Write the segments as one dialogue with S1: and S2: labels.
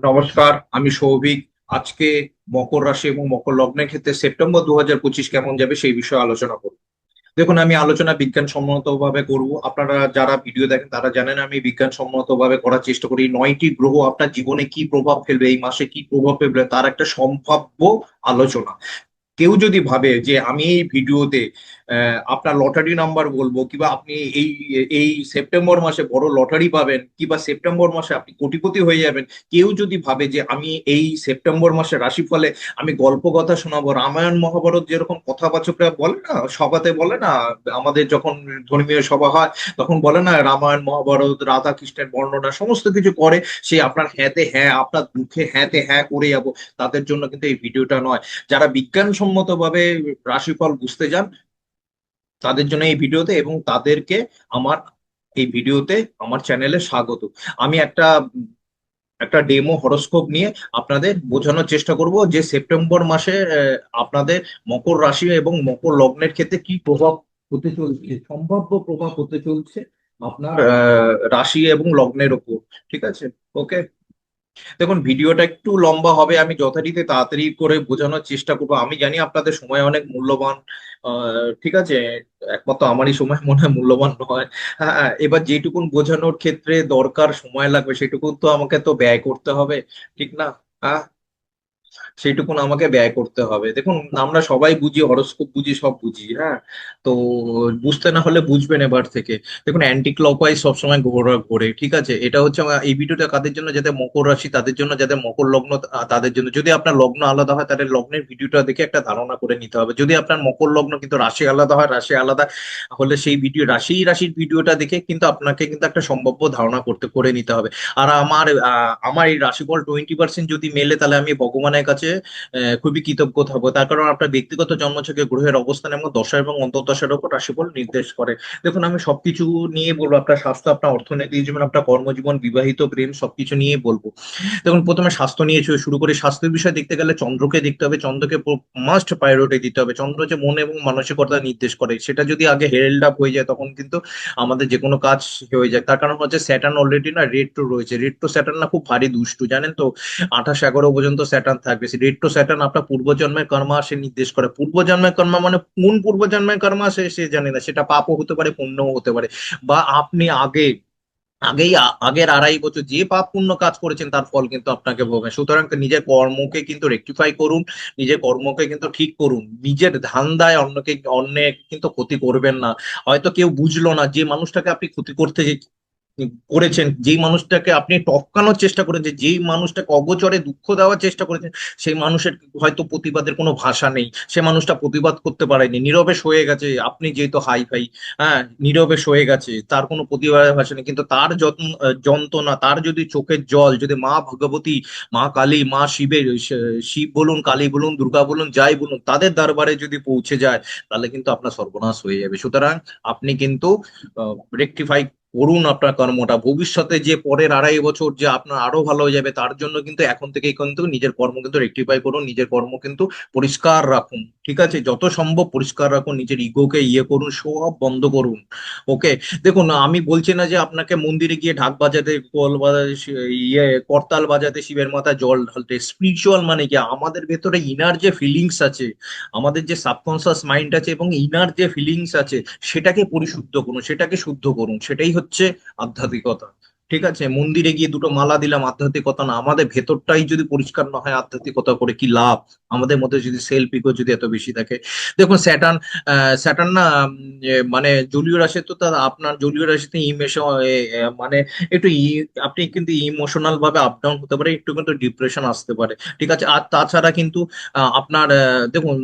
S1: নমস্কার, আমি সৌভিক। আজকে মকর রাশি এবং মকর লগ্নের ক্ষেত্রে সেপ্টেম্বর দু পঁচিশ কেমন যাবে সেই বিষয়ে আলোচনা করব। দেখুন, আমি আলোচনা বিজ্ঞানসম্মত ভাবে করব। আপনারা যারা ভিডিও দেখেন, তারা জানেন আমি বিজ্ঞানসম্মত ভাবে করার চেষ্টা করি। নয়টি গ্রহ আপনার জীবনে কি প্রভাব ফেলবে, এই মাসে কি প্রভাব ফেলবে, তার একটা সম্ভাব্য আলোচনা। কেউ যদি ভাবে যে আমি এই ভিডিওতে আপনার লটারি নাম্বার বলব, কিংবা আপনি এই এই সেপ্টেম্বর মাসে বড় লটারি পাবেন, কিংবা সেপ্টেম্বর মাসে আপনি কোটিপতি হয়ে যাবেন। কেউ যদি ভাবে যে আমি এই সেপ্টেম্বর মাসে রাশিফলে আমি গল্প কথা শোনাবো, রামায়ণ মহাভারত যেরকম কথাবাচকরা বলে না, সভাতে বলে না, আমাদের যখন ধর্মীয় সভা হয়, তখন বলে না, রামায়ণ মহাভারত, রাধা কৃষ্ণের বর্ণনা, সমস্ত কিছু করে সে আপনার হ্যাঁতে হ্যাঁ আপনার দুঃখে হ্যাঁতে হ্যাঁ করে যাব। তাদের জন্য কিন্তু এই ভিডিওটা নয়। যারা বিজ্ঞানসম্মত ভাবে রাশিফল বুঝতে চান তাদের জন্য এই ভিডিওতে এবং তাদেরকে আমার এই ভিডিওতে আমার চ্যানেলে স্বাগত। আমি একটা একটা ডেমো হরস্কোপ নিয়ে আপনাদের বোঝানোর চেষ্টা করব যে সেপ্টেম্বর মাসে আপনাদের মকর রাশি এবং মকর লগ্নের ক্ষেত্রে কি প্রভাব হতে চলছে, সম্ভাব্য প্রভাব হতে চলছে আপনার রাশি এবং লগ্নের ওপর, ঠিক আছে? ওকে দেখুন ভিডিওটা একটু লম্বা হবে আমি যথারীতি তাড়াতাড়ি করে বোঝানোর চেষ্টা করব। আমি জানি আপনাদের সময় অনেক মূল্যবান ঠিক আছে? একমাত্র আমারই সময় মনে হয় মূল্যবান নয়। হ্যাঁ হ্যাঁ, এবার যেটুকুন বোঝানোর ক্ষেত্রে দরকার সময় লাগবে সেটুকুন তো আমাকে তো ব্যয় করতে হবে ঠিক না? হ্যাঁ? সেইটুকুন আমাকে ব্যয় করতে হবে। দেখুন, আমরা সবাই বুঝি, হরোস্কোপ বুঝি, সব বুঝি হ্যাঁ? তো বুঝতে না হলে বুঝবেন এবার থেকে। দেখুন অ্যান্টি ক্লকওয়াইজ সবসময় ঘোরা, ঘোরে, ঠিক আছে? এটা হচ্ছে এই ভিডিওটা কাদের জন্য? যাদের মকর রাশি, তাদের জন্য? যাদের মকর লগ্ন তাদের জন্য? যদি আপনার লগ্ন আলাদা হয়, তাহলে লগ্নের ভিডিওটা দেখে একটা ধারণা করে নিতে হবে। যদি আপনার মকর লগ্ন কিন্তু রাশি আলাদা হয়, রাশি আলাদা হলে সেই ভিডিও, রাশি রাশির ভিডিওটা দেখে কিন্তু আপনাকে কিন্তু একটা সম্ভাব্য ধারণা করতে, করে নিতে হবে। আর আমার আমার এই রাশিফল টোয়েন্টি পার্সেন্ট যদি মেলে, তাহলে আমি ভগবানের কাছে আহ, খুবই কৃতজ্ঞ থাকব। তার কারণ আপনার ব্যক্তিগত জন্মছকে গ্রহের অবস্থান এবং দশা এবং অন্তর্দশার উপর রাশিফল নির্দেশ করে। দেখুন আমি সবকিছু নিয়ে বলব আপনার স্বাস্থ্য আপনার অর্থনৈতিক জীবন আপনার কর্মজীবন বিবাহিত প্রেম সবকিছু নিয়ে বলব। দেখুন প্রথমে স্বাস্থ্য নিয়ে শুরু করে। স্বাস্থ্যের বিষয় দেখতে গেলে চন্দ্রকে দেখতে হবে। চন্দ্রকে মাস্ট প্রায়োরিটি দিতে হবে। চন্দ্র যে মন এবং মানসিকতা নির্দেশ করে। সেটা যদি আগে হেল্ড আপ হয়ে যায় তখন কিন্তু আমাদের যে কোনো কাজ হয়ে যায়। তার কারণ হচ্ছে স্যাটার্ন অলরেডি না রেট্রো রয়েছে। রেট্রো স্যাটার্ন না খুব ভারী দুষ্টু জানেন তো? আঠাশ এগারো পর্যন্ত স্যাটার্ন থাকবে। রেট্রো স্যাটার্ন আপনার পূর্বজন্মের কর্মা সে নির্দেশ করে। পূর্বজন্মের কর্মা মানে কোন পূর্বজন্মের কর্মা সে সে জানে না, সেটা পাপও হতে পারে, পুণ্যও হতে পারে। বা আপনি আগে, আগেই আগের আড়াই বছর যে পাপ পূর্ণ কাজ করেছেন, তার ফল কিন্তু আপনাকে ভোগে সুতরাং নিজের কর্মকে কিন্তু রেকটিফাই করুন, নিজের কর্মকে কিন্তু ঠিক করুন। নিজের ধান্দায় অন্যকে, অন্যের কিন্তু ক্ষতি করবেন না। হয়তো কেউ বুঝলো না যে মানুষটাকে আপনি ক্ষতি করতে করেছেন, যেই মানুষটাকে আপনি টপকানোর চেষ্টা করেছেন, যেই মানুষটাকে অগোচরে দুঃখ দেওয়ার চেষ্টা করেছেন, সেই মানুষের হয়তো প্রতিবাদের কোনো ভাষা নেই। সে মানুষটা প্রতিবাদ করতে পারেনি। নীরবে সয়ে গেছে, আপনি যেহেতু হাই ফাই হ্যাঁ নীরবে সয়ে গেছে, তার কোনো প্রতিবাদের ভাষা নেই। কিন্তু তার যত্ন যন্ত্রণা, তার যদি চোখের জল, যদি মা ভগবতী, মা কালী, মা শিবের শিব বলুন, কালী বলুন, দুর্গা বলুন, যাই বলুন, তাদের দরবারে যদি পৌঁছে যায়, তাহলে কিন্তু আপনার সর্বনাশ হয়ে যাবে। সুতরাং আপনি কিন্তু রেকটিফাই করুন আপনার কর্মটা। ভবিষ্যতে যে পরের আড়াই বছর যে আপনার আরও ভালো হয়ে যাবে, তার জন্য কিন্তু এখন থেকেই কিন্তু নিজের কর্ম কিন্তু রেকটিফাই করুন, নিজের কর্ম কিন্তু পরিষ্কার রাখুন। ঠিক আছে? যত সম্ভব পরিষ্কার রাখুন, নিজের ইগোকে ইয়ে করুন, সব বন্ধ করুন। ওকে দেখুন, আমি বলছি না যে আপনাকে মন্দিরে গিয়ে ঢাক বাজাতে, কল বাজাতে ইয়ে করতাল বাজাতে শিবের মাথায় জল ঢালতে। স্পিরিচুয়াল মানে কি? আমাদের ভেতরে ইনার যে ফিলিংস আছে, আমাদের যে সাবকনসিয়াস মাইন্ড আছে এবং ইনার যে ফিলিংস আছে, সেটাকে পরিশুদ্ধ করুন, সেটাকে শুদ্ধ করুন, সেটাই হচ্ছে আধ্যাত্মিকতা। ঠিক আছে? মন্দিরে গিয়ে দুটো মালা দিলাম, আধ্যাত্মিকতা না। আমাদের ভেতরটাই যদি পরিষ্কার না হয় আধ্যাত্মিকতা করে কি লাভ? আমাদের মধ্যে যদি সেলফ ইগো যদি এত বেশি থাকে। দেখুন, স্যাটার্ন স্যাটার্ন না মানে জলীয় রাশি তো তার আপনার জলীয় রাশিতে ইমেশন মানে একটু আপনি কিন্তু ইমোশনাল ভাবে আপ ডাউন হতে পারে, একটু কিন্তু ডিপ্রেশন আসতে পারে। ঠিক আছে? আর তাছাড়া কিন্তু আপনার দেখুন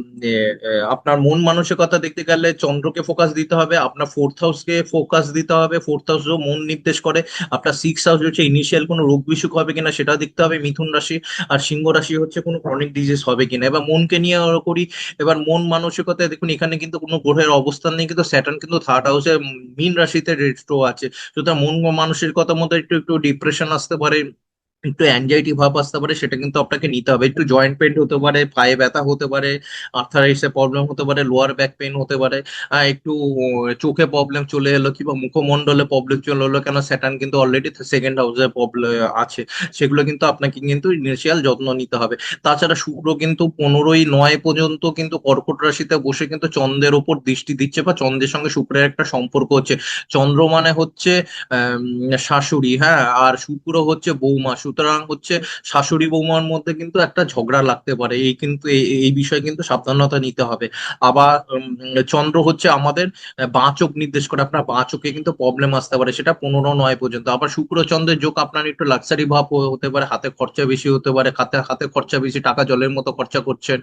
S1: আপনার মন মানসিকতা দেখতে গেলে চন্দ্রকে ফোকাস দিতে হবে, আপনার ফোর্থ হাউসকে ফোকাস দিতে হবে ফোর্থ হাউসও মন নির্দেশ করে। আপনার সিক্স হাউস হচ্ছে ইনিশিয়াল কোনো রোগ বিসুখ হবে কিনা সেটা দেখতে হবে, মিথুন রাশি আর সিংহ রাশি হচ্ছে কোনো ক্রনিক ডিজিজ হবে কিনা। এবার মনকে নিয়ে করি, এবার মন মানসিকতায় দেখুন, এখানে কিন্তু কোনো গ্রহের অবস্থান নেই, কিন্তু স্যাটার্ন কিন্তু থার্ড হাউসে মিন রাশিতে রেস্ট্রো আছে। সুতরাং মন মানসিকতার মধ্যে একটু একটু ডিপ্রেশন আসতে পারে। একটু অ্যাংজাইটি ভাব আসতে পারে, সেটা কিন্তু আপনাকে নিতে হবে। একটু জয়েন্ট পেন হতে পারে, পায়ে ব্যথা হতে পারে আর্থারাইটিসের প্রবলেম হতে পারে লোয়ার ব্যাক পেন হতে পারে একটু চোখে প্রবলেম চলে এলো কিংবা মুখমণ্ডলে প্রবলেম চলে এলো, কেন স্যাটার্ন কিন্তু অলরেডি সেকেন্ড হাউসে প্রবলেম আছে। সেগুলো কিন্তু আপনাকে কিন্তু ইনিশিয়াল যত্ন নিতে হবে। তাছাড়া শুক্র কিন্তু পনেরোই নয় পর্যন্ত কিন্তু কর্কট রাশিতে বসে কিন্তু চন্দ্রের ওপর দৃষ্টি দিচ্ছে বা চন্দ্রের সঙ্গে শুক্রের একটা সম্পর্ক হচ্ছে। চন্দ্র মানে হচ্ছে শাশুড়ি হ্যাঁ? আর শুক্র হচ্ছে বৌমা সুতরাং হচ্ছে শাশুড়ি বৌমার মধ্যে কিন্তু একটা ঝগড়া লাগতে পারে। এই কিন্তু এই বিষয়ে কিন্তু সাবধানতা নিতে হবে। আবার চন্দ্র হচ্ছে আমাদের বাঁ চোখ নির্দেশ করে আপনার বাঁ চোখে কিন্তু প্রবলেম আসতে পারে। সেটা পনেরো নয় পর্যন্ত। আবার শুক্র চন্দ্রের যোগ আপনার একটু লাক্সারি ভাব হতে পারে, হাতে খরচা বেশি হতে পারে, হাতে হাতে খরচা বেশি, টাকা জলের মতো খরচা করছেন।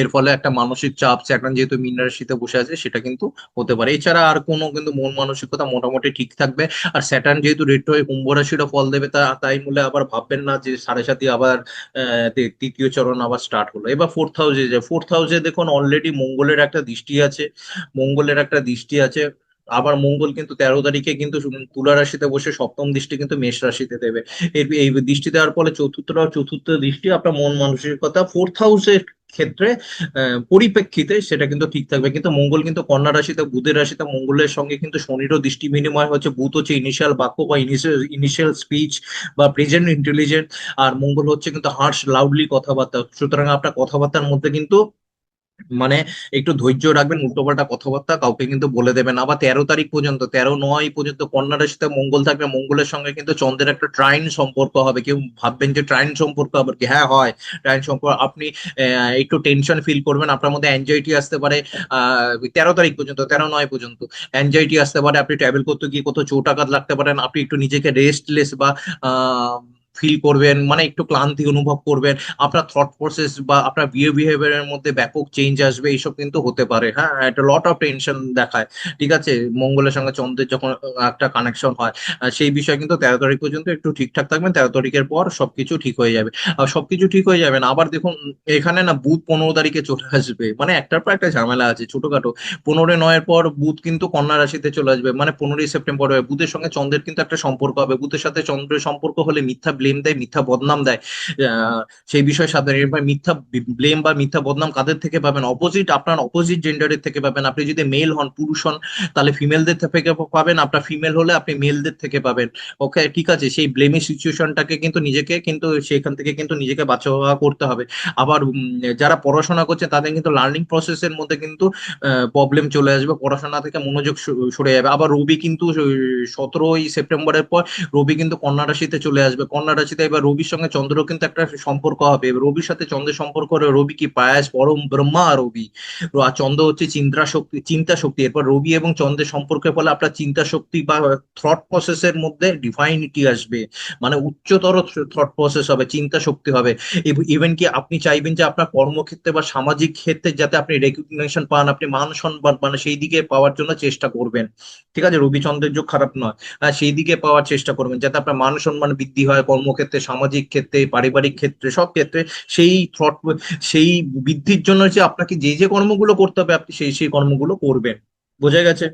S1: এর ফলে একটা মানসিক চাপ স্যাটার্ন যেহেতু মীন রাশিতে বসে আছে, সেটা কিন্তু হতে পারে। এছাড়া আর কোনো কিন্তু মন মানসিকতা মোটামুটি ঠিক থাকবে। আর স্যাটার্ন যেহেতু রেট হয়ে কুম্ভ রাশিরও ফল দেবে, তা, তাই বলে আবার ভাববেন না যে সাড়ে সাতে আবার তৃতীয় চরণ আবার স্টার্ট হলো। এবার ফোর্থ হাউসে যায় ফোর্থ হাউসে দেখুন অলরেডি মঙ্গলের একটা দৃষ্টি আছে, মঙ্গলের একটা দৃষ্টি আছে। আবার মঙ্গল কিন্তু তেরো তারিখে কিন্তু তুলা রাশিতে বসে সপ্তম দৃষ্টি কিন্তু মেষ রাশিতে দেবে। এই এই দৃষ্টি দেওয়ার ফলে চতুর্থ চতুর্থ দৃষ্টি আপনার মন মানসিকতা ফোর্থ হাউসের ক্ষেত্রে পরিপ্রেক্ষিতে সেটা কিন্তু ঠিক থাকবে। কিন্তু মঙ্গল কিন্তু কন্যা রাশিতে, বুধের রাশিতে, মঙ্গলের সঙ্গে কিন্তু শনিরও দৃষ্টি বিনিময় হচ্ছে। বুধ হচ্ছে ইনিশিয়াল বাক্য বা ইনিশিয়াল ইনিশিয়াল স্পিচ বা প্রেজেন্ট ইন্টেলিজেন্ট আর মঙ্গল হচ্ছে কিন্তু হার্শ লাউডলি কথাবার্তা। সুতরাং আপনার কথাবার্তার মধ্যে কিন্তু মানে একটু ধৈর্য রাখবেন, উল্টোপাল্টা কথাবার্তা কাউকে কিন্তু বলে দেবেন আবার তেরো তারিখ পর্যন্ত, তেরো নয় পর্যন্ত কন্যা সাথে মঙ্গল থাকবে। মঙ্গলের সঙ্গে কিন্তু চন্দ্রের একটা ট্রাইন সম্পর্ক হবে। কেউ ভাববেন যে ট্রাইন সম্পর্ক হবে কি? হ্যাঁ হয়। ট্রাইন সম্পর্ক, আপনি একটু টেনশন ফিল করবেন। আপনার মধ্যে অ্যাংজাইটি আসতে পারে তেরো তারিখ পর্যন্ত, তেরো নয় পর্যন্ত। অ্যাংজাইটি আসতে পারে, আপনি ট্রাভেল করতে গিয়ে কোথাও চোট আঘাত লাগতে পারেন। আপনি একটু নিজেকে রেস্টলেস বা ফিল করবেন মানে একটু ক্লান্তি অনুভব করবেন, আপনার থট প্রসেস বা আপনার বিহেভ বিহেভিয়ারের মধ্যে ব্যাপক চেঞ্জ আসবে, এইসব কিন্তু হতে পারে হ্যাঁ একটা লট অফ টেনশন দেখায়, ঠিক আছে? মঙ্গলের সঙ্গে চন্দ্রের যখন একটা কানেকশন হয় সেই বিষয়ে কিন্তু তেরো তারিখ পর্যন্ত একটু ঠিকঠাক থাকবেন, তেরো তারিখের পর সবকিছু ঠিক হয়ে যাবে, আর সবকিছু ঠিক হয়ে যাবে আবার দেখুন, এখানে না বুধ পনেরো তারিখে চলে আসবে মানে একটার পর একটা ঝামেলা আছে, ছোটখাটো পনেরো নয়ের পর বুধ কিন্তু কন্যা রাশিতে চলে আসবে মানে পনেরোই সেপ্টেম্বর হবে বুধের সঙ্গে চন্দ্রের কিন্তু একটা সম্পর্ক হবে, বুধের সাথে চন্দ্রের সম্পর্ক হলে মিথ্যা ব্লেম দেয়, মিথ্যা বদনাম দেয়। সেই বিষয়ে সাবধান মিথ্যা ব্লেম বা মিথ্যা বদনাম কাদের থেকে পাবেন? অপোজিট আপনার অপোজিট জেন্ডারের থেকে পাবেন। আপনি যদি মেল হন, পুরুষ হন, তাহলে ফিমেলদের থেকে পাবেন। আপনার ফিমেল হলে আপনি মেলদের থেকে পাবেন। ওকে ঠিক আছে, সেই ব্লেমি সিচুয়েশনটাকে কিন্তু নিজেকে কিন্তু, সেখান থেকে কিন্তু নিজেকে বাঁচাওয়া করতে হবে। আবার যারা পড়াশোনা করছে, তাদের কিন্তু লার্নিং প্রসেসের মধ্যে কিন্তু প্রবলেম চলে আসবে। পড়াশোনা থেকে মনোযোগ সরে যাবে। আবার রবি কিন্তু, সতেরোই সেপ্টেম্বরের পর, রবি কিন্তু কন্যা রাশিতে চলে আসবে। কন্যা রাশিতে এবার রবির সঙ্গে চন্দ্র কিন্তু একটা সম্পর্ক হবে। রবির সাথে চন্দ্রের সম্পর্ক রবি কি পায়াস, পরম ব্রহ্মা আর রবি। আর চন্দ্র হচ্ছে চিন্তা শক্তি চিন্তা শক্তি। এরপর রবি এবং চন্দ্রের সম্পর্কের ফলে আপনার চিন্তা শক্তি বা থ্রট প্রসেসের মধ্যে ডিভাইনিটি আসবে? মানে উচ্চতর থ্রট প্রসেস হবে, চিন্তা শক্তি হবে। ইভেন কি আপনি চাইবেন যে আপনার কর্মক্ষেত্রে বা সামাজিক ক্ষেত্রে যাতে আপনি রেকগনিশন পান, আপনি মান সম্মান পান, সেই দিকে পাওয়ার জন্য চেষ্টা করবেন। ঠিক আছে? রবিচন্দ্রের যোগ খারাপ নয়। সেই দিকে পাওয়ার চেষ্টা করবেন, যাতে আপনার মান সম্মান বৃদ্ধি হয় কর্মক্ষেত্রে, সামাজিক ক্ষেত্রে, পারিবারিক ক্ষেত্রে, সব ক্ষেত্রে সেই থ্রট সেই বৃদ্ধির জন্য যে আপনাকে যে যে কর্মগুলো করতে হবে, আপনি সেই সেই কর্মগুলো করবেন। বোঝা গেছে?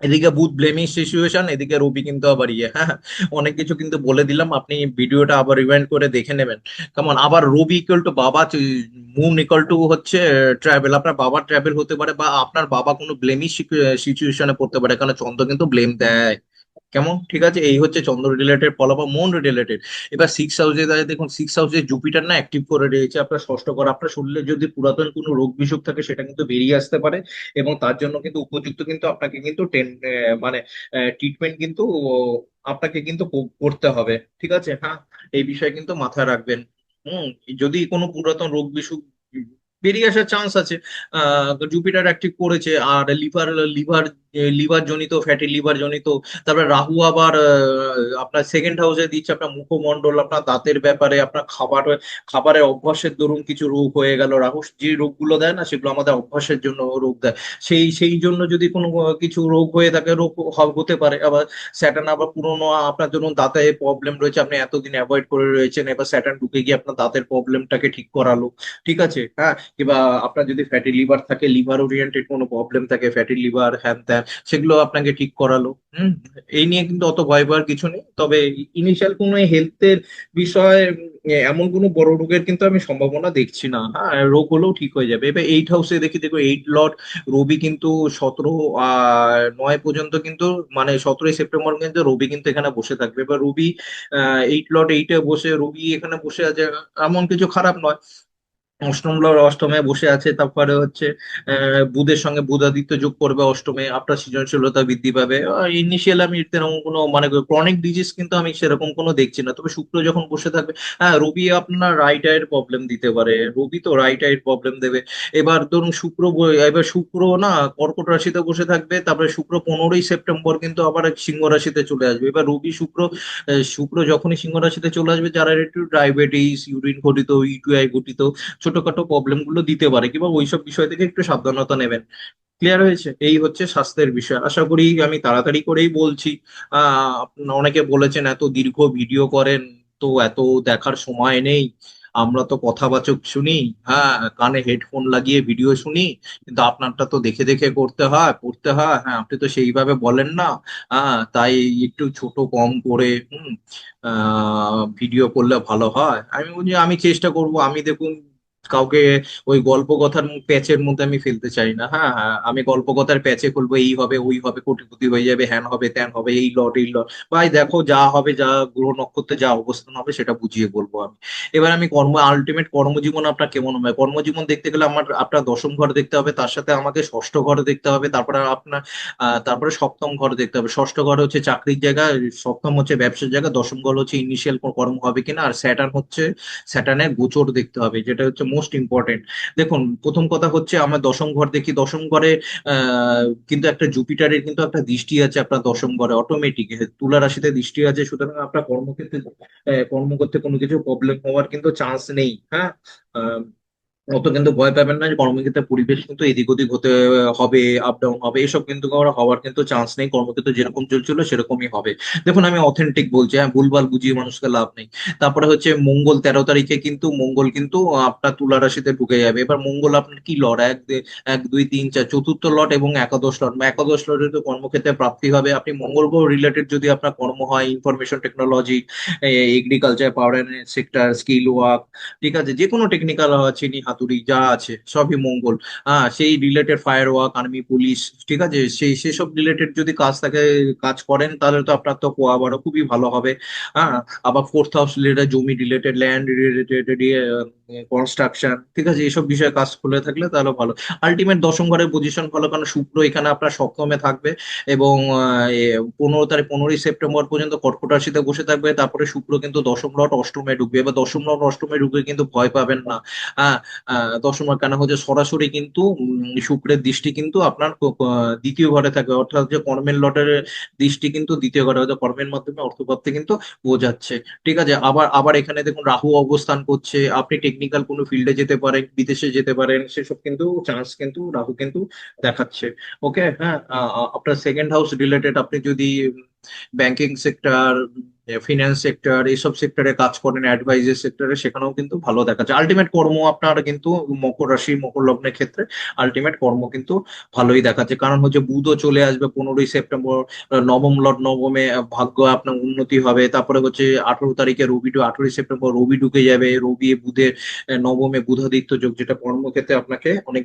S1: এদিকে বুথ ব্লেমিং সিচুয়েশন এদিকে রবি কিন্তু আবার ইয়ে। হ্যাঁ অনেক কিছু কিন্তু বলে দিলাম, আপনি ভিডিওটা আবার রিভাইন্ড করে দেখে নেবেন। কেমন আবার রবি ইকুয়াল টু বাবা মুন ইকুয়াল টু হচ্ছে ট্রাভেল আপনার বাবা ট্রাভেল হতে পারে বা আপনার বাবা কোনো ব্লেমি সিচুয়েশনে পড়তে পারে, কারণ চন্দ্র কিন্তু ব্লেম দেয়। কেমন? ঠিক আছে? এই হচ্ছে চন্দ্র রিলেটেড ফলাফল মন রিলেটেড। এবার সিক্স হাউসে দাঁড়িয়ে দেখুন সিক্স হাউসে জুপিটার না অ্যাক্টিভ করে রয়েছে, আপনার ষষ্ঠ ঘর আপনার শরীরে যদি পুরাতন কোনো রোগ বিসুখ থাকে, সেটা কিন্তু বেরিয়ে আসতে পারে এবং তার জন্য কিন্তু উপযুক্ত কিন্তু আপনাকে কিন্তু মানে ট্রিটমেন্ট কিন্তু আপনাকে কিন্তু করতে হবে। ঠিক আছে? হ্যাঁ? এই বিষয়ে কিন্তু মাথায় রাখবেন। হুম? যদি কোনো পুরাতন রোগ বিসুখ বেরিয়ে আসার চান্স আছে। জুপিটার অ্যাক্টিভ করেছে, আর লিভার লিভার লিভার জনিত ফ্যাটি লিভার জনিত, তারপরে রাহু আবার আপনার সেকেন্ড হাউসে দিচ্ছে, আপনার মুখমণ্ডল, আপনার দাঁতের ব্যাপারে, আপনার খাবার খাবারের অভ্যাসের দরুন কিছু রোগ হয়ে গেল। রাহু যে রোগগুলো দেয় না, সেগুলো আমাদের অভ্যাসের জন্য রোগ দেয়। সেই সেই জন্য যদি কোনো, কিছু রোগ হয়ে থাকে, রোগ হতে পারে। আবার স্যাটার্ন আবার পুরোনো, আপনার ধরুন দাঁতে প্রবলেম রয়েছে, আপনি এতদিন অ্যাভয়েড করে রয়েছেন, এবার স্যাটার্ন ঢুকে গিয়ে আপনার দাঁতের প্রবলেমটাকে ঠিক করালো। ঠিক আছে? হ্যাঁ? কিংবা আপনার যদি ফ্যাটি লিভার থাকে লিভার ওরিয়েন্টেড কোনো প্রবলেম থাকে ফ্যাটি লিভার হ্যান ত্যান সেগুলো আপনাকে ঠিক করালো। হুম, এই নিয়ে কিন্তু অত ভয় পাওয়ার কিছু নেই। তবে ইনিশিয়াল কোনো হেলথের বিষয়ে এমন কোনো বড় রোগের কিন্তু আমি সম্ভাবনা দেখছি না। হ্যাঁ রোগ হলেও ঠিক হয়ে যাবে। এবার এইট হাউসে দেখি, দেখো এইট লট রবি কিন্তু সতেরো নয় পর্যন্ত কিন্তু মানে সতেরোই সেপ্টেম্বর কিন্তু রবি কিন্তু এখানে বসে থাকবে। এবার রবি এইট লট এইটে বসে রবি এখানে বসে আছে, এমন কিছু খারাপ নয়। অষ্টম লর্ড অষ্টমে বসে আছে, তারপরে হচ্ছে বুধের সঙ্গে বুধাদিত্য যোগ করবে অষ্টমে, আপনার সৃজনশীলতা বৃদ্ধি পাবে। ইনিশিয়াল আমি এরকম কোনো মানে ক্রনিক ডিজিজ কিন্তু আমি সেরকম কোনো দেখছি না। তবে শুক্র যখন বসে থাকবে হ্যাঁ রবি আপনার রাইট আইয়ের প্রবলেম দিতে পারে। রবি তো রাইট আইয়ের প্রবলেম দেবে। এবার ধরুন শুক্র এবার শুক্র না, কর্কট রাশিতে বসে থাকবে, তারপরে শুক্র পনেরোই সেপ্টেম্বর কিন্তু আবার সিংহ রাশিতে চলে আসবে। এবার রবি, শুক্র শুক্র যখনই সিংহ রাশিতে চলে আসবে, যারা একটু ডায়াবেটিস ইউরিন ঘটিত ইউটিআই ঘটিত ছোটখাটো প্রবলেমগুলো দিতে পারে কিংবা ওইসব বিষয় থেকে একটু সাবধানতা নেবেন। ক্লিয়ার হয়েছে? এই হচ্ছে স্বাস্থ্যের বিষয়। আশা করি আমি তাড়াতাড়ি করেই বলছি। আহ অনেকে বলেছেন, এত দীর্ঘ ভিডিও করেন তো এত দেখার সময় নেই। আমরা তো কথাবাচক শুনি। হ্যাঁ কানে হেডফোন লাগিয়ে ভিডিও শুনি। কিন্তু আপনারটা তো দেখে দেখে করতে হয়, পড়তে হয়। হ্যাঁ আপনি তো সেইভাবে বলেন না। হ্যাঁ তাই একটু ছোট কম করে ভিডিও করলে ভালো হয়। আমি আমি চেষ্টা করব। আমি দেখুন কাউকে ওই গল্প কথার প্যাচের মধ্যে আমি ফেলতে চাই না। হ্যাঁ হ্যাঁ আমি গল্প কথার প্যাচে খুলবো, এই হবে, ওই হবে, কোটিপতি হয়ে যাবে, হ্যান হবে, ত্যান হবে, এই লট এই লট। ভাই, দেখো, যা হবে, যা গ্রহ নক্ষত্রে যা অবস্থান হবে, সেটা বুঝিয়ে বলব আমি। এবার আমি কর্ম আলটিমেট কর্মজীবন আপনার কেমন হবে? কর্মজীবন দেখতে গেলে আমার, আপনার দশম ঘর দেখতে হবে, তার সাথে আমাকে ষষ্ঠ ঘর দেখতে হবে, তারপরে আপনার তারপরে সপ্তম ঘর দেখতে হবে। ষষ্ঠ ঘর হচ্ছে চাকরির জায়গা, সপ্তম হচ্ছে ব্যবসার জায়গা, দশম ঘর হচ্ছে ইনিশিয়াল কর্ম হবে কিনা, আর স্যাটার্ন হচ্ছে স্যাটার্নের গোচর দেখতে হবে, যেটা হচ্ছে মোস্ট ইম্পর্টেন্ট দেখুন, প্রথম কথা হচ্ছে আমরা দশম ঘর দেখি। দশম ঘরে কিন্তু একটা জুপিটারের কিন্তু একটা দৃষ্টি আছে আপনার দশম ঘরে অটোমেটিক তুলা রাশিতে দৃষ্টি আছে, সুতরাং আপনার কর্মক্ষেত্রে কর্ম করতে কোনো কিছু প্রবলেম হওয়ার কিন্তু চান্স নেই হ্যাঁ? অত কিন্তু ভয় পাবেন না যে কর্মক্ষেত্রে পরিবেশ কিন্তু এদিক ওদিক হতে হবে আপ ডাউন হবে, এসব কিন্তু হওয়ার কিন্তু চান্স নেই। কর্মক্ষেত্রে যেরকম চলছিল সেরকমই হবে। দেখুন, আমি অথেন্টিক বলছি হ্যাঁ ভুলভাল বুঝিয়ে মানুষকে লাভ নেই। তারপরে হচ্ছে মঙ্গল তেরো তারিখে কিন্তু, মঙ্গল কিন্তু আপনার তুলা রাশিতে ঢুকে যাবে। এবার মঙ্গল আপনার কি লট? এক এক, দুই, তিন, চার, চতুর্থ লট এবং একাদশ লট। বা একাদশ লটে তো কর্মক্ষেত্রে প্রাপ্তি হবে। আপনি মঙ্গল গ্রহ রিলেটেড যদি আপনার কর্ম হয় information technology agriculture power sector skill work ঠিক আছে যে কোনো টেকনিক্যাল চিনি হাতুড়ি যা আছে, সবই মঙ্গল। হ্যাঁ সেই related fire work army police ঠিক আছে? সেই, সেসব রিলেটেড যদি কাজ থাকে, কাজ করেন, তাহলে তো আপনার তো আবারও খুবই ভালো হবে। হ্যাঁ আবার ফোর্থ হাউস রিলেটেড জমি রিলেটেড ল্যান্ড রিলেটেড কনস্ট্রাকশন ঠিক আছে? এইসব বিষয়ে কাজ খুলে থাকলে তাহলে ভালো। আলটিমেট দশম ঘরের পজিশন ভালো, কারণ শুক্র এখানে আপনার সপ্তমে থাকবে এবং পনেরো তারিখ, পনেরোই সেপ্টেম্বর পর্যন্ত কর্কট রাশিতে বসে থাকবে। তারপরে শুক্র কিন্তু দশম লট অষ্টমে ঢুকবে। এবার দশম লট অষ্টমে ঢুকে কিন্তু ভয় পাবেন না। হ্যাঁ দশম লট কেন হচ্ছে সরাসরি কিন্তু শুক্রের দৃষ্টি কিন্তু আপনার দ্বিতীয় ঘরে থাকবে অর্থাৎ যে কর্মের লটের দৃষ্টি কিন্তু দ্বিতীয় ঘরে, হয়তো কর্মের মাধ্যমে অর্থপ্রাপ্তি কিন্তু বোঝাচ্ছে। ঠিক আছে? আবার আবার এখানে দেখুন, রাহু অবস্থান করছে। আপনি টেকনিক্যাল কোনো ফিল্ডে যেতে পারেন, বিদেশে যেতে পারেন, সেসব কিন্তু চান্স কিন্তু রাহু কিন্তু দেখাচ্ছে। ওকে হ্যাঁ? আপনার সেকেন্ড হাউস রিলেটেড আপনি যদি ব্যাংকিং সেক্টর ফিনান্স সেক্টর এইসব সেক্টরে কাজ করেন অ্যাডভাইজার সেক্টরে সেখানেও কিন্তু ভালো দেখাচ্ছে। আলটিমেট কর্ম আপনার কিন্তু মকর রাশি, মকর লগ্নের ক্ষেত্রে আলটিমেট কর্ম কিন্তু ভালোই দেখাচ্ছে। কারণ হচ্ছে বুধও চলে আসবে পনেরোই সেপ্টেম্বর নবম লর্ড নবমে ভাগ্য আপনার উন্নতি হবে। তারপরে হচ্ছে আঠারো তারিখে রবি টু আঠারোই সেপ্টেম্বর, রবি ঢুকে যাবে। রবি বুধের নবমে বুধাদিত্য যোগ, যেটা কর্মক্ষেত্রে আপনাকে অনেক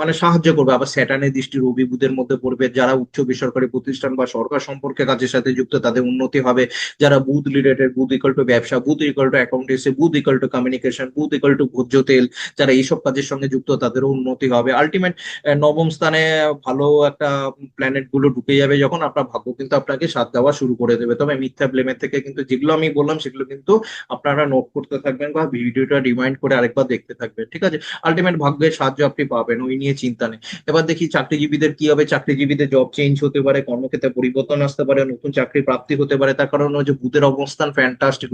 S1: মানে সাহায্য করবে। আবার স্যাটার্নের দৃষ্টি রবি মধ্যে পড়বে যারা উচ্চ বেসরকারি প্রতিষ্ঠান বা সরকার সম্পর্কে কাজের সাথে যুক্ত, তাদের উন্নতি হবে। যারা Budh related Budh equal to ব্যবসা, Budh equal to accountancy Budh equal to communication Budh equal to ভোজ্য তেল, যারা এইসব কাজের সঙ্গে যুক্ত, তাদেরও উন্নতি হবে। আলটিমেট নবম স্থানে ভালো একটা প্ল্যানেটগুলো ঢুকে যাবে যখন আপনার ভাগ্য কিন্তু আপনাকে সাথ দেওয়া শুরু করে দেবে। তবে মিথ্যা ব্লেমের থেকে কিন্তু যেগুলো আমি বললাম, সেগুলো কিন্তু আপনারা নোট করতে থাকবেন বা ভিডিওটা রিমাইন্ড করে আরেকবার দেখতে থাকবেন, ঠিক আছে? আলটিমেট ভাগ্যের সাহায্য আপনি পাবেন। ওই নিয়ে চিন্তা নেই। এবার দেখি চাকরিজীবীদের কি হবে, চাকরিজীবীদের জব চেঞ্জ হতে পারে, কর্মক্ষেত্রে পরিবর্তন আসতে পারে, নতুন চাকরি প্রাপ্তি হতে পারে, তার কারণ হচ্ছে বুধের অবস্থান ফ্যান্টাস্টিক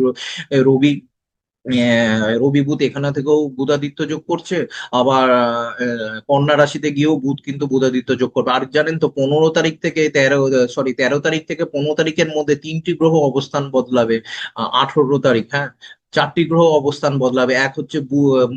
S1: রবি রবি বুধ এখানে থেকেও বুধাদিত্য যোগ করছে, আবার কন্যা রাশিতে গিয়েও বুধ কিন্তু বুধাদিত্য যোগ করবে। আর জানেন তো পনেরো তারিখ থেকে তেরো সরি তেরো তারিখ থেকে পনেরো তারিখের মধ্যে তিনটি গ্রহ অবস্থান বদলাবে আঠারো তারিখ হ্যাঁ? চারটি গ্রহ অবস্থান বদলাবে। এক হচ্ছে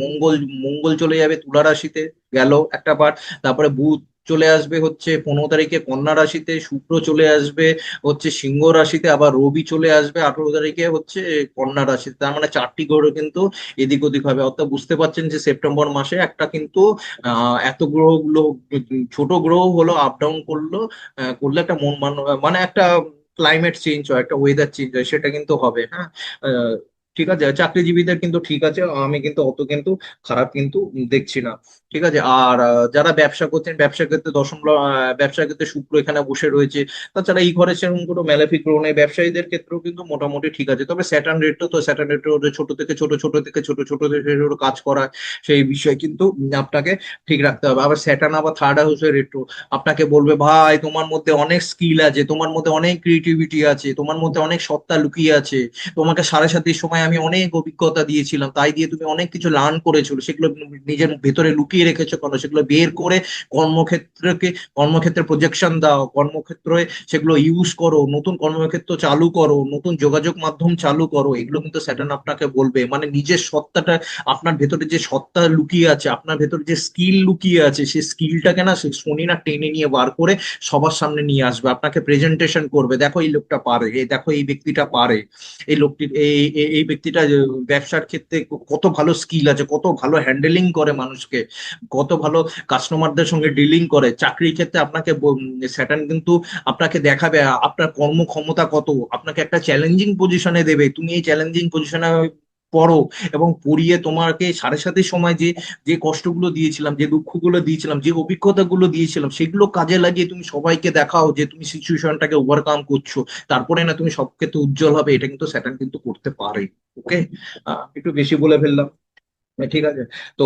S1: মঙ্গল মঙ্গল চলে যাবে তুলা রাশিতে, গেল একটা পার্ট। তারপরে বুধ চলে আসবে হচ্ছে পনেরো তারিখে কন্যা রাশিতে, শুক্র চলে আসবে হচ্ছে সিংহ রাশিতে, আবার রবি চলে আসবে আঠারো তারিখে হচ্ছে কন্যা রাশিতে। তার মানে চারটি গ্রহ কিন্তু এদিক ওদিক হবে। অর্থাৎ বুঝতে পারছেন যে সেপ্টেম্বর মাসে একটা কিন্তু এত গ্রহগুলো, ছোট গ্রহ হলো আপ ডাউন করল করলে একটা মন মান- একটা ক্লাইমেট চেঞ্জ হয়, একটা ওয়েদার চেঞ্জ হয়, সেটা কিন্তু হবে হ্যাঁ? ঠিক আছে চাকরিজীবীদের কিন্তু ঠিক আছে আমি কিন্তু অত কিন্তু খারাপ কিন্তু দেখছি না। ঠিক আছে? আর যারা ব্যবসা করছেন, ব্যবসা ক্ষেত্রে দশম ব্যবসা ক্ষেত্রে শুক্র এখানে বসে রয়েছে। তাছাড়া এই ঘরে সেরকম কোনো ম্যালেফিক গ্রহ নেই। ব্যবসায়ীদের ক্ষেত্রেও কিন্তু মোটামুটি ঠিক আছে। তবে স্যাটার্ন রেটটা তো স্যাটার্ন রেট ছোট থেকে ছোট ছোট থেকে ছোট ছোট থেকে ছোট কাজ করা সেই বিষয় কিন্তু আপনাকে ঠিক রাখতে হবে। আবার স্যাটার্ন আবার থার্ড হাউসের রেট্রো আপনাকে বলবে, ভাই, তোমার মধ্যে অনেক স্কিল আছে, তোমার মধ্যে অনেক ক্রিয়েটিভিটি আছে, তোমার মধ্যে অনেক সত্তা লুকিয়ে আছে। তোমাকে সাড়ে সাতির সময় আমি অনেক অভিজ্ঞতা দিয়েছিলাম। তাই দিয়ে তুমি অনেক কিছু লার্ন করেছ। সেগুলো নিজের ভেতরে লুকিয়ে রেখেছো কেন? সেগুলো বের করে কর্মক্ষেত্রকে, কর্মক্ষেত্রে প্রজেকশন দাও, কর্মক্ষেত্রে সেগুলো ইউজ করো, নতুন কর্মক্ষেত্র চালু করো, নতুন যোগাযোগ মাধ্যম চালু করো, এগুলো কিন্তু স্যাটার্ন আপনাকে বলবে। মানে নিজের সত্তাটা, আপনার ভেতরে যে সত্তা লুকিয়ে আছে, আপনার ভেতরে যে স্কিল লুকিয়ে আছে, সেই স্কিলটাকে না সে শনি না টেনে নিয়ে বার করে সবার সামনে নিয়ে আসবে, আপনাকে প্রেজেন্টেশন করবে। দেখো এই লোকটা পারে, এই দেখো এই ব্যক্তিটা পারে, এই লোকটি এই এই ব্যক্তিটা ব্যবসার ক্ষেত্রে কত ভালো স্কিল আছে, কত ভালো হ্যান্ডেলিং করে মানুষকে। কত ভালো কাস্টমারদের সঙ্গে ডিলিং করে, চাকরির ক্ষেত্রে আপনাকে স্যাটার্ন কিন্তু আপনাকে দেখাবে আপনার কর্মক্ষমতা কত, আপনাকে একটা চ্যালেঞ্জিং পজিশনে দেবে, তুমি এই চ্যালেঞ্জিং পজিশনে পড়ো এবং পড়িয়ে তোমাকে সাড়ে সাথে সময় যে যে কষ্টগুলো দিয়েছিলাম, যে দুঃখগুলো দিয়েছিলাম, যে অভিজ্ঞতাগুলো দিয়েছিলাম, সেগুলো কাজে লাগিয়ে তুমি সবাইকে দেখাও যে তুমি সিচুয়েশনটাকে ওভারকাম করছ। তারপরে না তুমি সব ক্ষেত্রে উজ্জ্বল হবে, এটা কিন্তু স্যাটার্ন কিন্তু করতে পারে ওকে একটু বেশি বলে ফেললাম। ঠিক আছে। তো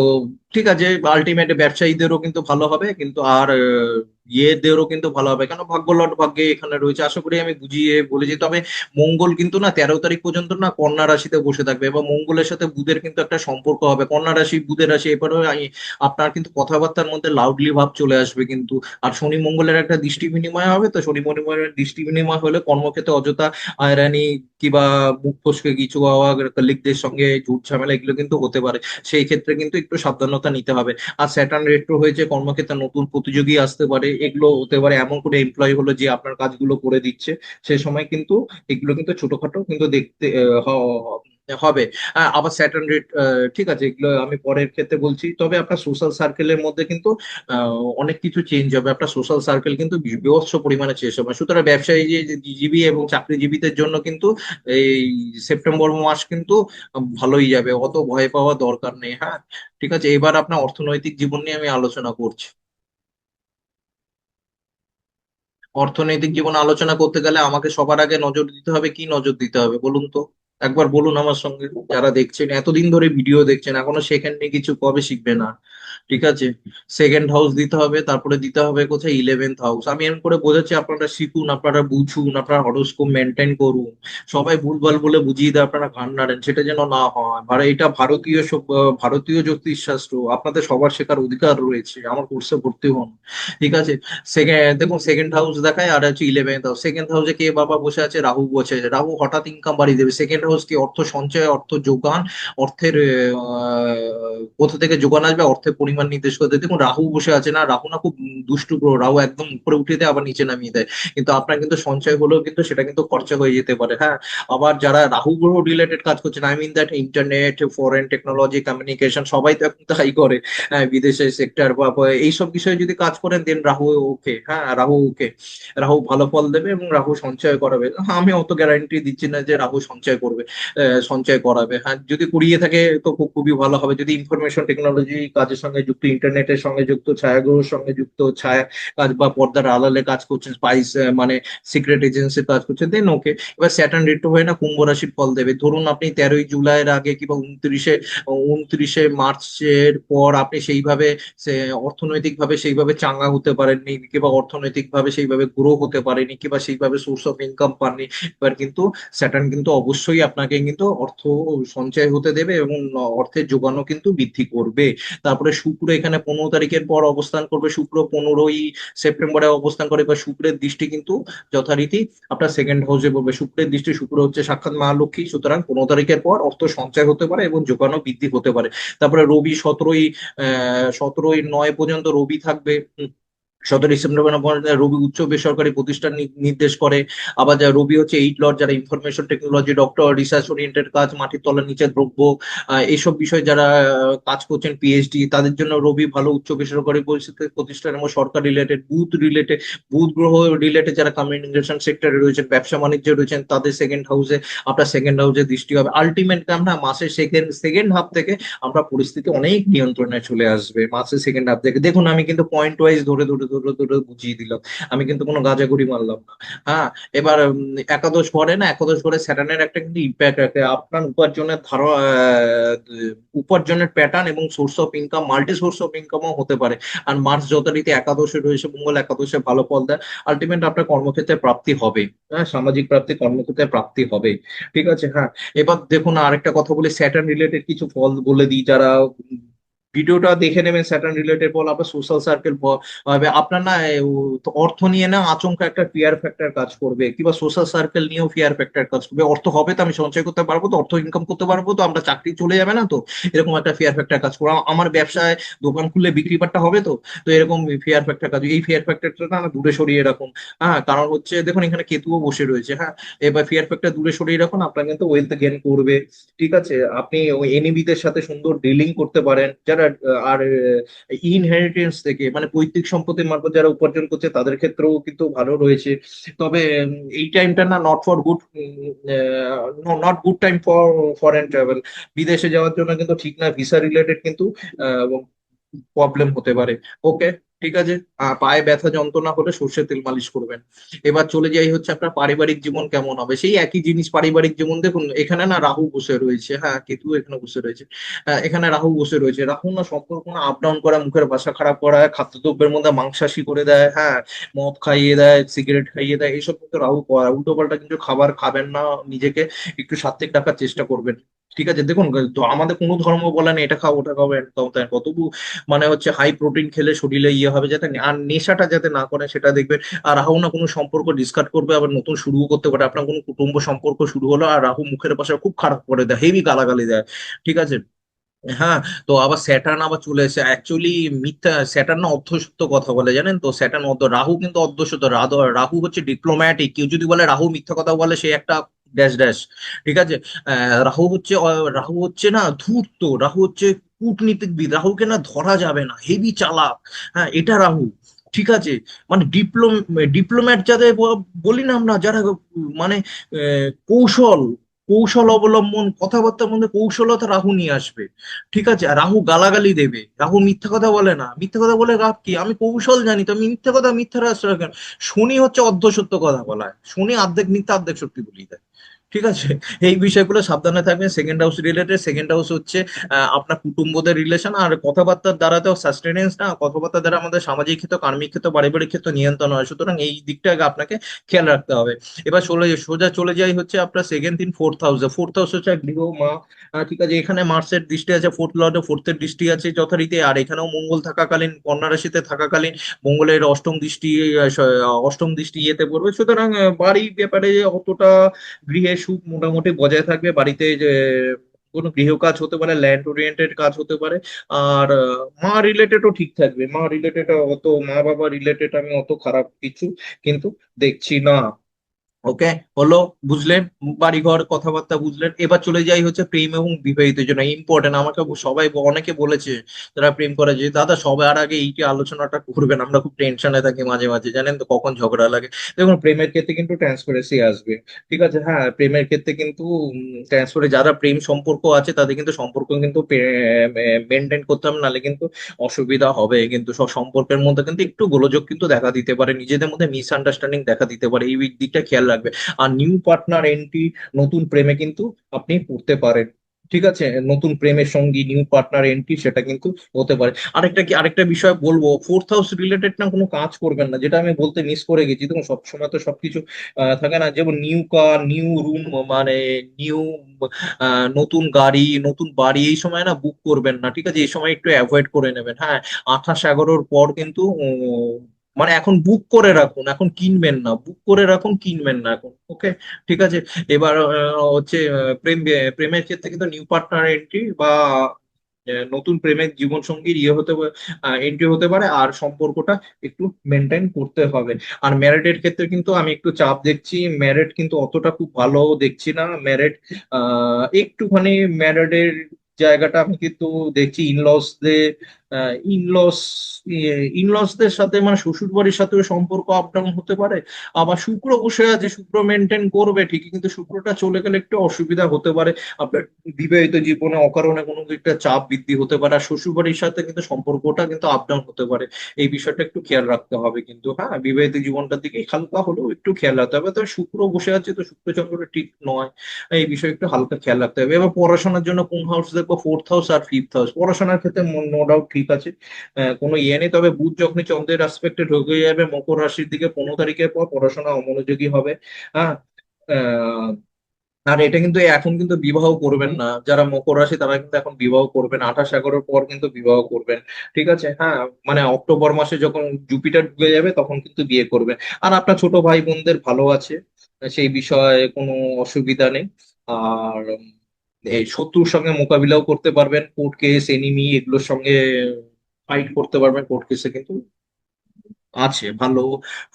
S1: ঠিক আছে আলটিমেট ব্যবসায়ীদেরও কিন্তু ভালো হবে কিন্তু আর ইয়েদেরও কিন্তু ভালো হবে। কেন? ভাগ্য লট ভাগ্যে এখানে রয়েছে। আশা করি আমি বুঝিয়ে বলেছি। তবে মঙ্গল কিন্তু না তেরো তারিখ পর্যন্ত না কন্যা রাশিতে বসে থাকবে এবং মঙ্গলের সাথে বুধের কিন্তু একটা সম্পর্ক হবে। কন্যা রাশি, বুধের রাশি এবারে আই- আপনার কিন্তু কথাবার্তার মধ্যে লাউডলি ভাব চলে আসবে কিন্তু। আর শনি মঙ্গলের একটা দৃষ্টি বিনিময় হবে। তো শনি মঙ্গলের দৃষ্টি বিনিময় হলে কর্মক্ষেত্রে অযথা আয়রানি কিংবা মুখ ফসকে কিছু হওয়া কলিগদের সঙ্গে ঝুট ঝামেলা এগুলো কিন্তু হতে পারে। সেই ক্ষেত্রে কিন্তু একটু সাবধানতা নিতে হবে। আর স্যাটার্ন রেট্রো হয়েছে। কর্মক্ষেত্রে নতুন প্রতিযোগী আসতে পারে। এগুলো হতে পারে এমন কোনো এমপ্লয়ি হলো যে আপনার কাজগুলো করে দিচ্ছে, সে সময় কিন্তু এগুলো কিন্তু ছোটখাটো কিন্তু দেখতে হবে। আবার স্যাটার্ন রেট ঠিক আছে, এগুলো আমি পরের ক্ষেত্রে বলছি। তবে আপনার সোশ্যাল সার্কেলের মধ্যে কিন্তু অনেক কিছু চেঞ্জ হবে। আপনার সোশ্যাল সার্কেল কিন্তু বিভৎস পরিমাণে চেঞ্জ হবে। সুতরাং ব্যবসায়ী জীবী এবং চাকরিজীবীদের জন্য কিন্তু এই সেপ্টেম্বর মাস কিন্তু ভালোই যাবে। অত ভয় পাওয়া দরকার নেই হ্যাঁ? ঠিক আছে, এবার আপনার অর্থনৈতিক জীবন নিয়ে আমি আলোচনা করছি। অর্থনৈতিক জীবন আলোচনা করতে গেলে আমাকে সবার আগে নজর দিতে হবে, কি নজর দিতে হবে বলুন তো? একবার বলুন আমার সঙ্গে, যারা দেখছেন, এতদিন ধরে ভিডিও দেখছেন, এখনও শেখেননি কিছু কবে শিখবে না? ঠিক আছে? সেকেন্ড হাউস দিতে হবে, তারপরে দিতে হবে কোথায়? ইলেভেন্থ হাউস আমি এরকম করে বোঝাচ্ছি, আপনারা শিখুন, আপনারা বুঝুন, আপনারা হরোস্কোপ মেনটেন করুন। সবাই ভুলভাল বলে বুঝিয়ে দেয়, আপনারা ঘান নাড়েন, সেটা যেন না হয়। ভারত এটা ভারতীয় ভারতীয় জ্যোতিষশাস্ত্র, আপনাদের সবার শেখার অধিকার রয়েছে, আমার কোর্সে ভর্তি হন। ঠিক আছে? দেখুন সেকেন্ড হাউস দেখায়, আর হচ্ছে ইলেভেন্থ হাউস সেকেন্ড হাউসে কে বাবা বসে আছে? রাহু বসে আছে। রাহু হঠাৎ ইনকাম বাড়িয়ে দেবে। সেকেন্ড হাউস কি? অর্থ সঞ্চয়, অর্থ যোগান, অর্থের কোথা থেকে যোগান আসবে? অর্থের পরিমাণ নির্দেশ করে দেয়। দেখুন রাহু বসে আছে না রাহু না খুব দুষ্টু গ্রহ। রাহু একদম উপরে উঠিয়ে দেয় আবার নিচে নামিয়ে দেয়। কিন্তু আপনার কিন্তু সঞ্চয় হলেও কিন্তু সেটা কিন্তু খরচা হয়ে যেতে পারে হ্যাঁ? আবার যারা রাহু গ্রহ রিলেটেড কাজ করছেন I mean that internet foreign technology communication সবাই তো এখন তাই করে হ্যাঁ? বিদেশের সেক্টর বা এইসব বিষয়ে যদি কাজ করেন দেন রাহু ওকে হ্যাঁ? রাহু ওকে রাহু ভালো ফল দেবে এবং রাহু সঞ্চয় করাবে। হ্যাঁ, আমি অত গ্যারান্টি দিচ্ছি না যে রাহু সঞ্চয় করবে সঞ্চয় করাবে হ্যাঁ? যদি করিয়ে থাকে তো খুব খুবই ভালো হবে। যদি ইনফরমেশন টেকনোলজি কাজের সঙ্গে যুক্ত, ইন্টারনেটের সঙ্গে যুক্ত, ছায়াগ্রহের সঙ্গে যুক্ত, ছায়া কাজ বা পর্দার আড়ালে কাজ করছেন স্পাইস মানে সিক্রেট এজেন্সির কাজ করছেন দেন ওকে এবার স্যাটার্ন রেট্রো হয়ে না কুম্ভ রাশির ফল দেবে। ধরুন আপনি তেরোই জুলাইয়ের আগে কিংবা উনত্রিশে উনত্রিশে মার্চের পর আপনি সেইভাবে, সে অর্থনৈতিক ভাবে সেইভাবে চাঙ্গা হতে পারেননি, কিংবা অর্থনৈতিক ভাবে সেইভাবে গ্রো হতে পারেনি, কিংবা সেইভাবে সোর্স অফ ইনকাম পাননি, এবার কিন্তু স্যাটার্ন কিন্তু অবশ্যই আপনাকে কিন্তু অর্থ সঞ্চয় হতে দেবে এবং অর্থের যোগানও কিন্তু বৃদ্ধি করবে। তারপরে শুক্র এখানে পনেরো তারিখের পর অবস্থান করবে। শুক্র পনেরোই সেপ্টেম্বরে অবস্থান করে বা শুক্রের দৃষ্টি কিন্তু যথারীতি আপনার সেকেন্ড হাউসে পড়বে। শুক্রের দৃষ্টি শুক্র হচ্ছে সাক্ষাৎ মহালক্ষ্মী, সুতরাং পনেরো তারিখের পর অর্থ সঞ্চয় হতে পারে এবং যোগানো বৃদ্ধি হতে পারে। তারপরে রবি সতেরোই, আহ, সতেরোই নয় পর্যন্ত রবি থাকবে। সতেরোই সেপ্টেম্বর রবি উচ্চ বেসরকারি প্রতিষ্ঠান নির্দেশ করে। আবার যা রবি হচ্ছে এইট লর্ড যারা information technology doctor research oriented কাজ, মাটির তলার নিচে দ্রব্য এইসব বিষয়ে যারা কাজ করছেন পিএইচডি তাদের জন্য রবি ভালো উচ্চ বেসরকারি প্রতিষ্ঠান এবং সরকার রিলেটেড বুথ রিলেটেড বুধ গ্রহ রিলেটেড যারা কমিউনিকেশন সেক্টরে রয়েছেন, ব্যবসা বাণিজ্যে রয়েছেন, তাদের সেকেন্ড হাউসে আপনার সেকেন্ড হাউসে দৃষ্টি হবে। আলটিমেট আমরা মাসের সেকেন্ড সেকেন্ড হাফ থেকে আমরা পরিস্থিতি অনেক নিয়ন্ত্রণে চলে আসবে, মাসের সেকেন্ড হাফ থেকে। দেখুন, আমি কিন্তু পয়েন্ট ওয়াইজ ধরে ধরে ধরে বুঝিয়ে দিলাম আমি কিন্তু কোনো গাজাগড়ি মারলাম না। হ্যাঁ এবার একাদশ ঘরে না, একাদশ ঘরে স্যাটার্নের একটা কিন্তু ইম্প্যাক্ট রাখে। আপনার উপার্জনের ধারা উপার্জনের প্যাটার্ন এবং source of income multi source of ইনকামও হতে পারে। আর মার্চ যথারীতি একাদশে রয়েছে, মঙ্গল একাদশে ভালো ফল দেয়। আলটিমেট আপনার কর্মক্ষেত্রে প্রাপ্তি হবে। হ্যাঁ সামাজিক প্রাপ্তি, কর্মক্ষেত্রে প্রাপ্তি হবে। ঠিক আছে হ্যাঁ। এবার দেখুন, আরেকটা কথা বলি স্যাটার্ন রিলেটেড কিছু ফল বলে দিই যারা ভিডিওটা দেখে নেবেন স্যাটার্ন রিলেটেড বল আপনার সোশ্যাল সার্কেল হবে আপনার না অর্থ নিয়ে না আচমকা একটা ফিয়ার ফ্যাক্টর কাজ করবে, কিংবা সোশ্যাল সার্কেল নিয়েও ফিয়ার ফ্যাক্টর কাজ করবে। অর্থ হবে তো আমি সঞ্চয় করতে পারব তো, অর্থ ইনকাম করতে পারব তো, আমরা চাকরি চলে যাবে না তো, এরকম একটা ফিয়ার ফ্যাক্টর কাজ করব। আমার ব্যবসায় দোকান খুললে বিক্রি বাট্টা হবে তো তো এরকম ফিয়ার ফ্যাক্টর কাজ এই ফিয়ার ফ্যাক্টরটা না দূরে সরিয়ে রাখুন। হ্যাঁ কারণ হচ্ছে দেখুন, এখানে কেতুও বসে রয়েছে। হ্যাঁ এবার ফিয়ার ফ্যাক্টর দূরে সরিয়ে রাখুন, আপনার কিন্তু ওয়েলথ গেন করবে। ঠিক আছে, আপনি এনিমিদের সাথে সুন্দর ডিলিং করতে পারেন। যারা আহ, আর ইনহেরিটেন্স থেকে মানে পৈতৃক সম্পত্তির মারফত যারা উপার্জন করছে তাদের ক্ষেত্রেও কিন্তু ভালো রয়েছে। তবে এই টাইমটা না not for good not good time for foreign travel বিদেশে যাওয়ার জন্য কিন্তু ঠিক না ভিসা রিলেটেড কিন্তু প্রবলেম হতে পারে। ওকে ঠিক আছে? পায়ে ব্যথা যন্ত্রণা হলে সর্ষের তেল মালিশ করবেন। এবার চলে যাই হচ্ছে আপনার পারিবারিক জীবন কেমন হবে। সেই একই জিনিস পারিবারিক জীবন, দেখুন, এখানে না রাহু বসে রয়েছে। হ্যাঁ কেতু এখানে বসে রয়েছে। এখানে রাহু বসে রয়েছে। রাহু না সম্পর্ক না আপ ডাউন করা, মুখের ভাষা খারাপ করা, খাদ্যদ্রব্যের মধ্যে মাংসাশী করে দেয় হ্যাঁ মদ খাইয়ে দেয় সিগারেট খাইয়ে দেয়, এইসব কিন্তু রাহু করা। উল্টো পাল্টা কিন্তু খাবার খাবেন না, নিজেকে একটু সাত্ত্বিক রাখার চেষ্টা করবেন। ঠিক আছে? দেখুন, তো আমাদের কোনো ধর্ম বলে না এটা খাও, ওটা খাও না। মানে হচ্ছে হাই প্রোটিন খেলে শরীরে ইয়ে হবে যাতে আর নেশাটা যাতে না করে সেটা দেখবেন। আর রাহু না কোনো সম্পর্ক ডিসকার্ড করবে, আবার নতুন শুরুও করতে পারে। আপনার কোনো কুটুম্ব সম্পর্ক শুরু হলো, আর রাহু মুখের পাশে খুব খারাপ করে দেয় হেভি গালাগালি দেয়, ঠিক আছে? হ্যাঁ তো আবার স্যাটার্ন আবার চলে এসে অ্যাকচুয়ালি মিথ্যা, স্যাটার্ন অর্ধসত্য কথা বলে, জানেন তো? স্যাটার্ন অর্ধ, রাহু কিন্তু অর্ধসত্য রাহু হচ্ছে ডিপ্লোম্যাটিক কেউ যদি বলে রাহু মিথ্যা কথা বলে, সে একটা ড্যাশ ড্যাশ ঠিক আছে? রাহু হচ্ছে রাহু হচ্ছে না ধূর্ত, রাহু হচ্ছে কূটনীতিকবিদ রাহুকে না ধরা যাবে না হেভি চালাক। হ্যাঁ এটা রাহু। ঠিক আছে? মানে ডিপ্লোম, ডিপ্লোম্যাট যাদের বলি না আমরা, যারা মানে কৌশল কৌশল অবলম্বন, কথাবার্তার মধ্যে কৌশলতা রাহু নিয়ে আসবে। ঠিক আছে? রাহু গালাগালি দেবে। রাহু মিথ্যা কথা বলে না। মিথ্যা কথা বলে লাভ কি? আমি কৌশল জানি, তো আমি মিথ্যা কথা, মিথ্যা কেন? শনি হচ্ছে অর্ধ সত্য কথা বলা হয় শনি অর্ধেক মিথ্যা অর্ধেক সত্যি বলিয়ে দেয়। ঠিক আছে? এই বিষয়গুলো সাবধানে থাকবেন। Second house related second house হচ্ছে আপনার কুটুম্বদের রিলেশন আর কথাবার্তার দ্বারা তো সাস্টেনেন্স না, কথাবার্তার দ্বারা আমাদের সামাজিক ক্ষেত্র, কার্মিক ক্ষেত্র পারিবারিক ক্ষেত্র নিয়ন্ত্রণ হয়। সুতরাং এই দিকটাকে আপনাকে খেয়াল রাখতে হবে। এবার চলে সোজা চলে যাই হচ্ছে আপনার সেকেন্ড তিন ফোর্থ হাউসে ফোর্থ হাউস হচ্ছে গৃহ, মা ঠিক আছে, এখানে মার্সের দৃষ্টি আছে ফোর্থ লর্ডে ফোর্থের দৃষ্টি আছে যথারীতি। আর এখানেও মঙ্গল থাকাকালীন, কন্যা রাশিতে থাকাকালীন মঙ্গলের অষ্টম দৃষ্টি অষ্টম দৃষ্টি ইয়েতে পড়বে। সুতরাং বাড়ির ব্যাপারে অতটা গৃহে সুখ মোটামুটি বজায় থাকবে। বাড়িতে যে কোনো গৃহ কাজ হতে পারে ল্যান্ড ওরিয়েন্টেড কাজ হতে পারে, আর মা মা রিলেটেডও ঠিক থাকবে। মা রিলেটেড অত, মা বাবা রিলেটেড আমি অত খারাপ কিছু কিন্তু দেখছি না। ওকে? হলো, বুঝলেন, বাড়িঘর, কথাবার্তা বুঝলেন। এবার চলে যাই হচ্ছে প্রেম এবং বিবাহিত জন্য। ইম্পর্টেন্ট আমাকে সবাই অনেকে বলেছে যারা প্রেম করে যে, দাদা সবার আগে এইটা আলোচনাটা করবেন আমরা খুব টেনশনে থাকি মাঝে মাঝে। জানেন তো কখন ঝগড়া লাগে? দেখুন, প্রেমের ক্ষেত্রে কিন্তু ট্রান্সপারেন্সি আসবে। ঠিক আছে? হ্যাঁ প্রেমের ক্ষেত্রে কিন্তু ট্রান্সপারে যারা প্রেম সম্পর্ক আছে, তাদের কিন্তু সম্পর্ক কিন্তু মেনটেন করতে হবে। নাহলে কিন্তু অসুবিধা হবে। কিন্তু সব সম্পর্কের মধ্যে কিন্তু একটু গোলযোগ কিন্তু দেখা দিতে পারে। নিজেদের মধ্যে মিসআন্ডারস্ট্যান্ডিং দেখা দিতে পারে। এই দিকটা খেয়াল রাখবে আর নিউ পার্টনার এন্ট্রি নতুন প্রেমে কিন্তু আপনি পড়তে পারেন। ঠিক আছে? নতুন প্রেমের সঙ্গী নিউ পার্টনার এন্ট্রি সেটা কিন্তু হতে পারে। আরেকটা কি, আরেকটা বিষয় বলব ফোর্থ হাউস রিলেটেড না কোনো কাজ করবেন না, যেটা আমি বলতে মিস করে গেছি। দেখুন, সবসময় তো সবকিছু থাকে না, যেমন নিউ কার নিউ রুম মানে নিউ নতুন গাড়ি, নতুন বাড়ি, এই সময় না বুক করবেন না। ঠিক আছে? এই সময় একটু অ্যাভয়েড করে নেবেন। হ্যাঁ আঠাশ এগারোর পর কিন্তু মানে এখন বুক করে রাখুন, এখন কিনবেন না বুক করে রাখুন, কিনবেন না এখন ওকে ঠিক আছে? এবার হচ্ছে প্রেম প্রেমের ক্ষেত্রে কিন্তু নিউ পার্টনার এন্ট্রি বা নতুন প্রেমের জীবন সঙ্গীর ইয়ে হতে এন্ট্রি হতে পারে, আর সম্পর্কটা একটু মেনটেন করতে হবে। আর ম্যারেডের ক্ষেত্রে কিন্তু আমি একটু চাপ দেখছি ম্যারেড কিন্তু অতটা খুব ভালো দেখছি না। ম্যারেড একটুখানি ম্যারেডের জায়গাটা আমি কিন্তু দেখছি ইনলসদের ইনলস ইনলসদের সাথে মানে শ্বশুর বাড়ির সাথে সম্পর্ক আপ ডাউন হতে পারে। আবার শুক্র বসে আছে, শুক্র মেনটেন করবে ঠিকই, কিন্তু শুক্রটা চলে গেলে একটু অসুবিধা হতে পারে। আপনার বিবাহিত জীবনে অকারণে কোনো একটা চাপ বৃদ্ধি হতে পারে, আর শ্বশুর বাড়ির সাথে কিন্তু সম্পর্কটা কিন্তু আপ ডাউন হতে পারে। এই বিষয়টা একটু খেয়াল রাখতে হবে কিন্তু হ্যাঁ বিবাহিত জীবনটার দিকে হালকা হলেও একটু খেয়াল রাখতে হবে। তো শুক্র বসে আছে তো শুক্র ঠিক নয়, এই বিষয়ে একটু হালকা খেয়াল রাখতে হবে। এবার পড়াশোনার জন্য কোন হাউস দেখব? ফোর্থ হাউস আর ফিফথ হাউস পড়াশোনার ক্ষেত্রে নো ডাউট ঠিক আছে। কোনো ইয়ে নেই, তবে বুধ যখনই চন্দ্রের আসপেক্টে ঢুকে যাবে, মকর রাশির দিকে পনেরো তারিখের পর পড়াশোনা অমনোযোগী হবে। হ্যাঁ আর এটা কিন্তু এখন কিন্তু বিবাহ করবেন না। যারা মকর রাশি, তারা কিন্তু এখন বিবাহ করবেন। আঠাশ এগারোর পর কিন্তু বিবাহ করবেন। ঠিক আছে? হ্যাঁ মানে অক্টোবর মাসে যখন জুপিটার ঢুকে যাবে, তখন কিন্তু বিয়ে করবেন। আর আপনার ছোট ভাই বোনদের ভালো আছে, সেই বিষয়ে কোনো অসুবিধা নেই। আর শত্রুর সঙ্গে মোকাবিলাও করতে পারবেন কোর্ট কেস এনিমি এগুলোর সঙ্গে ফাইট করতে পারবেন কোর্ট কেসে কিন্তু আছে, ভালো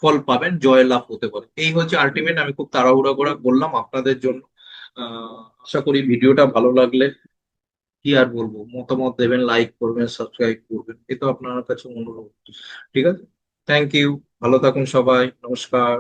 S1: ফল পাবেন, জয় লাভ হতে পারে। এই হচ্ছে আলটিমেট আমি খুব তাড়াহুড়া করে বললাম আপনাদের জন্য। আশা করি ভিডিওটা ভালো লাগলে কি আর বলব? মতামত দেবেন লাইক করবেন সাবস্ক্রাইব করবেন, এ তো আপনার কাছে অনুরোধ। ঠিক আছে? থ্যাংক ইউ ভালো থাকুন সবাই, নমস্কার।